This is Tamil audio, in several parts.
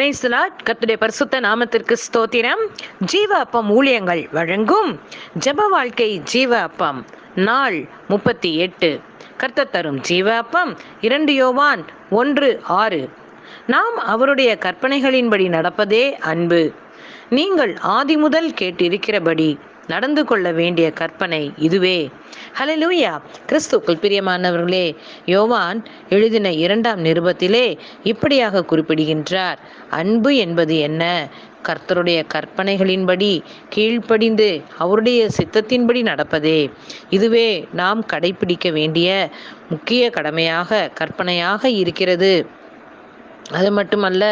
கத்துடைய பரிசுத்த நாமத்திற்கு ஸ்தோத்திரம். ஜீவ அப்பம் ஊழியங்கள் வழங்கும் ஜெப வாழ்க்கை ஜீவ அப்பம் நாள் முப்பத்தி எட்டு. கர்த்த தரும் ஜீவ அப்பம் இரண்டு யோவான் ஒன்று ஆறு. நாம் அவருடைய கற்பனைகளின்படி நடப்பதே அன்பு. நீங்கள் ஆதி முதல் கேட்டிருக்கிறபடி நடந்து கொள்ள வேண்டிய கற்பனை இதுவே. ஹலலூயா கிறிஸ்துக்கள் பிரியமானவர்களே யோவான் எழுதின இரண்டாம் நிருபத்திலே இப்படியாக குறிப்பிடுகின்றார். அன்பு என்பது என்ன? கர்த்தருடைய கற்பனைகளின்படி கீழ்ப்படிந்து அவருடைய சித்தத்தின்படி நடப்பதே. இதுவே நாம் கடைபிடிக்க வேண்டிய முக்கிய கடமையாக கற்பனையாக இருக்கிறது. அது மட்டுமல்ல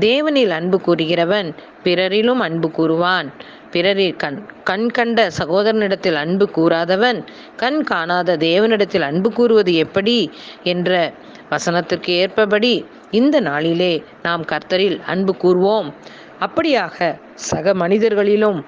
தேவனில் அன்பு கூறுகிறவன் பிறரிலும் அன்பு கூறுவான். பிறரில் கண் கண் கண்ட சகோதரனிடத்தில் அன்பு கூறாதவன் கண் காணாத தேவனிடத்தில் அன்பு கூறுவது எப்படி? என்ற வசனத்திற்கு ஏற்பபடி இந்த நாளிலே நாம் கர்த்தரில் அன்பு கூறுவோம். அப்படியாக சக மனிதர்களிலும்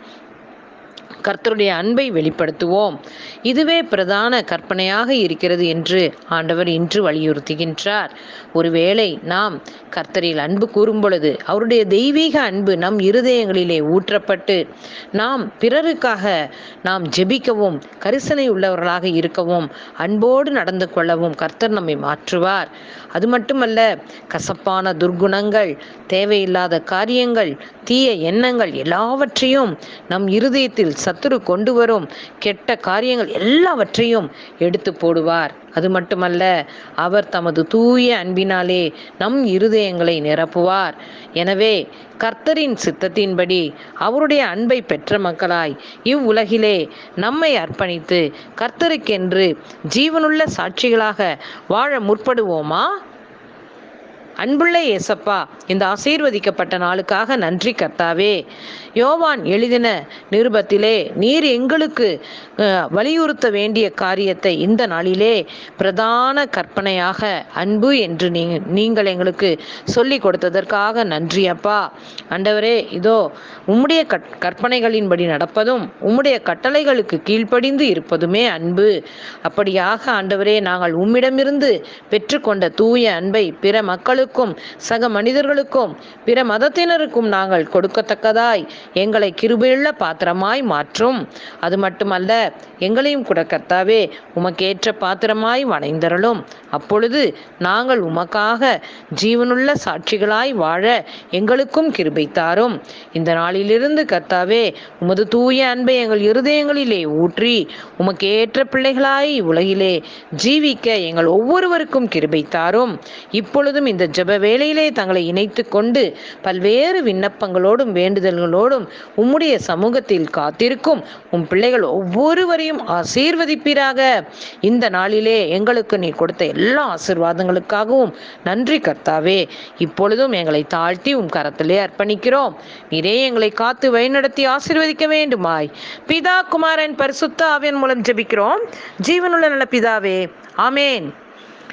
கர்த்தருடைய அன்பை வெளிப்படுத்துவோம். இதுவே பிரதான கற்பனையாக இருக்கிறது என்று ஆண்டவர் இன்று வலியுறுத்துகின்றார். ஒருவேளை நாம் கர்த்தரில் அன்பு கூறும் பொழுது அவருடைய தெய்வீக அன்பு நம் இருதயங்களிலே ஊற்றப்பட்டு நாம் பிறருக்காக நாம் ஜெபிக்கவும் கரிசனை உள்ளவர்களாக இருக்கவும் அன்போடு நடந்து கொள்ளவும் கர்த்தர் நம்மை மாற்றுவார். அது மட்டுமல்ல கசப்பான துர்குணங்கள் தேவையில்லாத காரியங்கள் தீய எண்ணங்கள் எல்லாவற்றையும் நம் இருதயத்தில் சத்துரு கொண்டு வரும். கெட்ட காரியங்கள் எல்லாவற்றையும் எடுத்து போடுவார். அது மட்டுமல்ல அவர் தமது தூய அன்பினாலே நம் இருதயங்களை நிரப்புவார். எனவே கர்த்தரின் சித்தத்தின்படி அவருடைய அன்பை பெற்ற மக்களாய் இவ்வுலகிலே நம்மை அர்ப்பணித்து கர்த்தருக்கென்று ஜீவனுள்ள சாட்சிகளாக வாழ முற்படுவோமா? அன்புள்ள ஏசப்பா இந்த ஆசீர்வதிக்கப்பட்ட நாளுக்காக நன்றி கர்த்தாவே. யோவான் எழுதின நிருபத்திலே நீர் எங்களுக்கு வலியுறுத்த வேண்டிய காரியத்தை இந்த நாளிலே பிரதான கற்பனையாக அன்பு என்று நீ நீங்கள் எங்களுக்கு சொல்லி கொடுத்ததற்காக நன்றி அப்பா. அண்டவரே இதோ உம்முடைய கற்பனைகளின்படி நடப்பதும் உம்முடைய கட்டளைகளுக்கு கீழ்ப்படிந்து இருப்பதுமே அன்பு. அப்படியாக ஆண்டவரே நாங்கள் உம்மிடமிருந்து பெற்றுக்கொண்ட தூய அன்பை பிற மக்களுக்கும் சக மனிதர்களுக்கும் பிற மதத்தினருக்கும் நாங்கள் கொடுக்கத்தக்கதாய் எங்களை கிருபையுள்ள பாத்திரமாய் மாற்றும். அது மட்டுமல்ல எங்களையும் கூட கர்த்தாவே உமக்கேற்ற பாத்திரமாய் வணைந்தரலும் அப்பொழுது நாங்கள் உமக்காக ஜீவனுள்ள சாட்சிகளாய் வாழ எங்களுக்கும் கிருபை தாரும். இந்த நாளிலிருந்து கர்த்தாவே உமது தூய அன்பை எங்கள் இருதயங்களிலே ஊற்றி உமக்கேற்ற பிள்ளைகளாய் உலகிலே ஜீவிக்க எங்கள் ஒவ்வொருவருக்கும் கிருபை தாரும். இப்பொழுதும் இந்த ஜப வேளையிலே தங்களை இணைத்து கொண்டு பல்வேறு விண்ணப்பங்களோடும் வேண்டுதல்களோடும் உம்முடைய சமூகத்தில் காத்திருக்கும் உம் பிள்ளைகள் ஒவ்வொருவரையும் ஆசீர்வதிப்பீராக. இந்த நாளிலே எங்களுக்கு நீ கொடுத்த எல்லா ஆசிர்வாதங்களுக்காகவும் நன்றி கர்த்தாவே. இப்பொழுதும் எங்களை தாழ்த்தி உம் கரத்திலே அர்ப்பணிக்கிறோம். நீரே எங்களை காத்து வழிநடத்தி ஆசீர்வதிக்க வேண்டுமாய். பிதா குமாரன் பரிசுத்த ஆவியன் மூலம் ஜெபிக்கிறோம். ஜீவனுள்ள நல்ல பிதாவே. ஆமேன்.